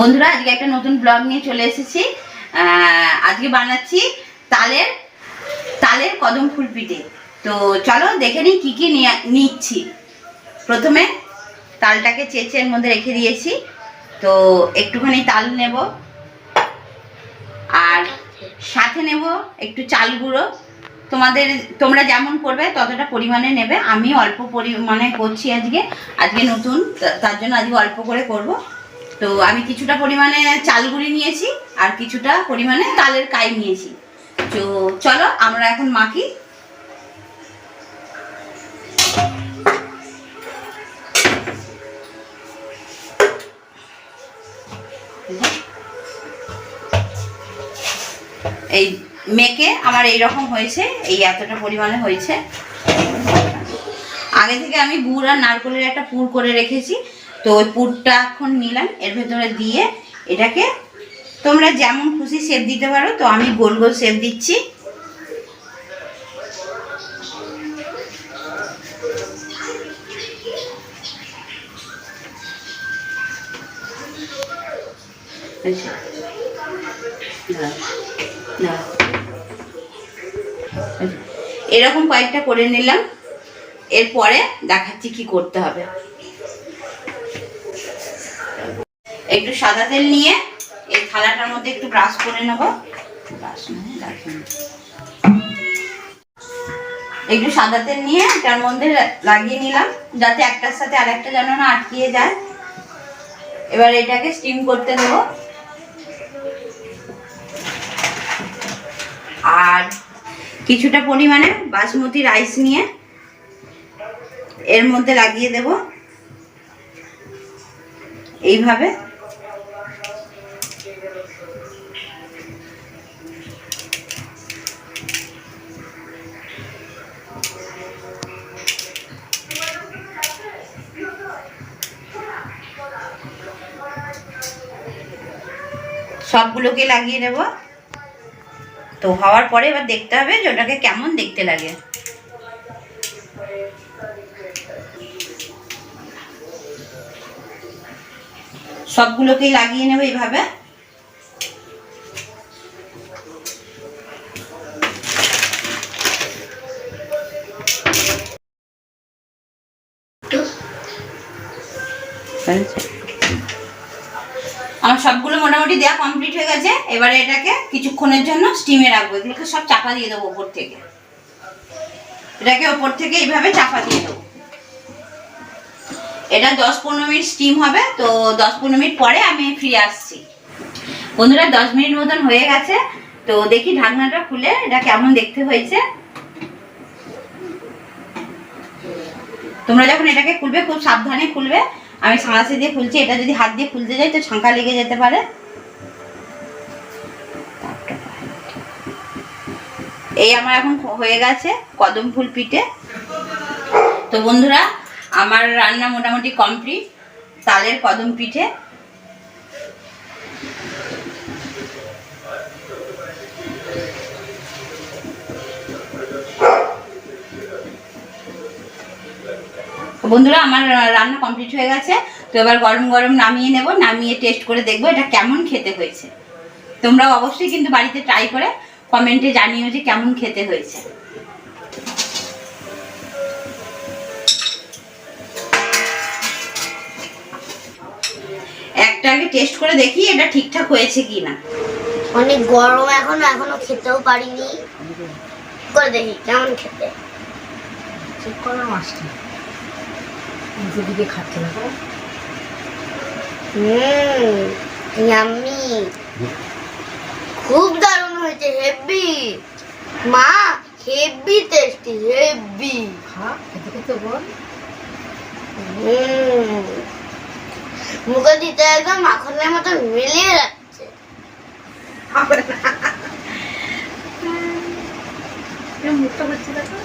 বন্ধুরা, আজকে একটা নতুন ব্লগ নিয়ে চলে এসেছি। আজকে বানাচ্ছি তালের তালের কদম ফুল পিঠে তো চলো দেখে নিই কী কী নিচ্ছি। প্রথমে তালটাকে চেঁচের মধ্যে রেখে দিয়েছি। তো একটুখানি তাল নেব। আর সাথে নেব একটু চাল গুঁড়ো। তোমাদের তোমরা যেমন করবে, ততটা পরিমাণে নেবে। আমি অল্প পরিমাণে করছি আজকে। আজকে নতুন তার জন্য আজকে অল্প করে করব। তো আমি কিছুটা পরিমাণে চাল গুঁড়ি নিয়েছি আর কিছুটা পরিমাণে তালের কাই নিয়েছি। তো চলো, আমরা এখন মাখি। এই মেখে আমার এই রকম হয়েছে, এই এতটা পরিমাণে হয়েছে। আগে থেকে আমি গুড় আর নারকলের একটা পুর করে রেখেছি। তো ওই পুরটা এখন নিলাম, এর ভেতরে দিয়ে এটাকে তোমরা যেমন খুশি শেপ দিতে পারো, তো আমি গোল গোল শেপ দিচ্ছি। এরকম কয়েকটা করে নিলাম, এরপরে দেখাচ্ছি কি করতে হবে। একটু সাদা তেল নিয়ে এই থালাটার মধ্যে একটু ব্রাশ করে নেব। ব্রাশ নয়, দেখো না। একটু সাদা তেল নিয়ে এটার মধ্যে লাগিয়ে নিলাম যাতে একটার সাথে আর একটা যেন না আটকিয়ে যায়। এবার এটাকে স্টিম করতে দেবো। আর কিছুটা পরিমাণে বাসমতি রাইস নিয়ে এর মধ্যে লাগিয়ে দেব। এইভাবে সবগুলোকে লাগিয়ে দেবো তো হওয়ার পরে এবার দেখতে হবে যে ওটাকে কেমন দেখতে লাগে। সবগুলোকেই লাগিয়ে নেবে এইভাবে। আমার সবগুলো মোটামুটি দেওয়া কমপ্লিট হয়ে গেছে। এবারে এটাকে কিছুক্ষণের জন্য স্টিমে রাখব। এগুলোকে সব চাপা দিয়ে দেবো ওপর থেকে। এটাকে ওপর থেকে এইভাবে চাপা দিয়ে দেবো। এটা দশ পনেরো মিনিট স্টিম হবে। তো দশ পনেরো মিনিট পরে আমি ফিরে আসছি। বন্ধুরা, দশ মিনিট মতন হয়ে গেছে। তো দেখি ঢাকনাটা খুলে এটা কেমন দেখতে হয়েছে। তোমরা যখন এটাকে খুলবে, খুব সাবধানে খুলবে। আমি সাঁড়াশি দিয়ে খুলছি এটা যদি হাত দিয়ে খুলতে যাই তো ছাঁকা লেগে যেতে পারে। এই আমার এখন হয়ে গেছে কদম ফুল পিঠে। তো বন্ধুরা, আমার রান্না মোটামুটি কমপ্লিট তালের কদম পিঠে। বন্ধুরা আমার রান্না কমপ্লিট হয়ে গেছে। তো এবার গরম গরম নামিয়ে নেব নামিয়ে টেস্ট করে দেখব এটা কেমন খেতে হয়েছে। তোমরাও অবশ্যই কিন্তু বাড়িতে ট্রাই করে কমেন্টে জানিও যে কেমন খেতে হয়েছে। একটা আগে টেস্ট করে দেখি এটা ঠিকঠাক হয়েছে কি না অনেক গরম এখনও এখনও খেতেও পারিনি। করে দেখি কেমন খেতে। করো মাছটা নিচের দিকে খাচ্ছে না। ইয়াম্মি খুব দারুণ হয়েছে হেভি মা হেভি টেস্টি হেভি খা খেতে খেতে বল। মুখে দিতে একদম মাখনের মতো মিলিয়ে যাচ্ছে। মুখটা হচ্ছে দেখো।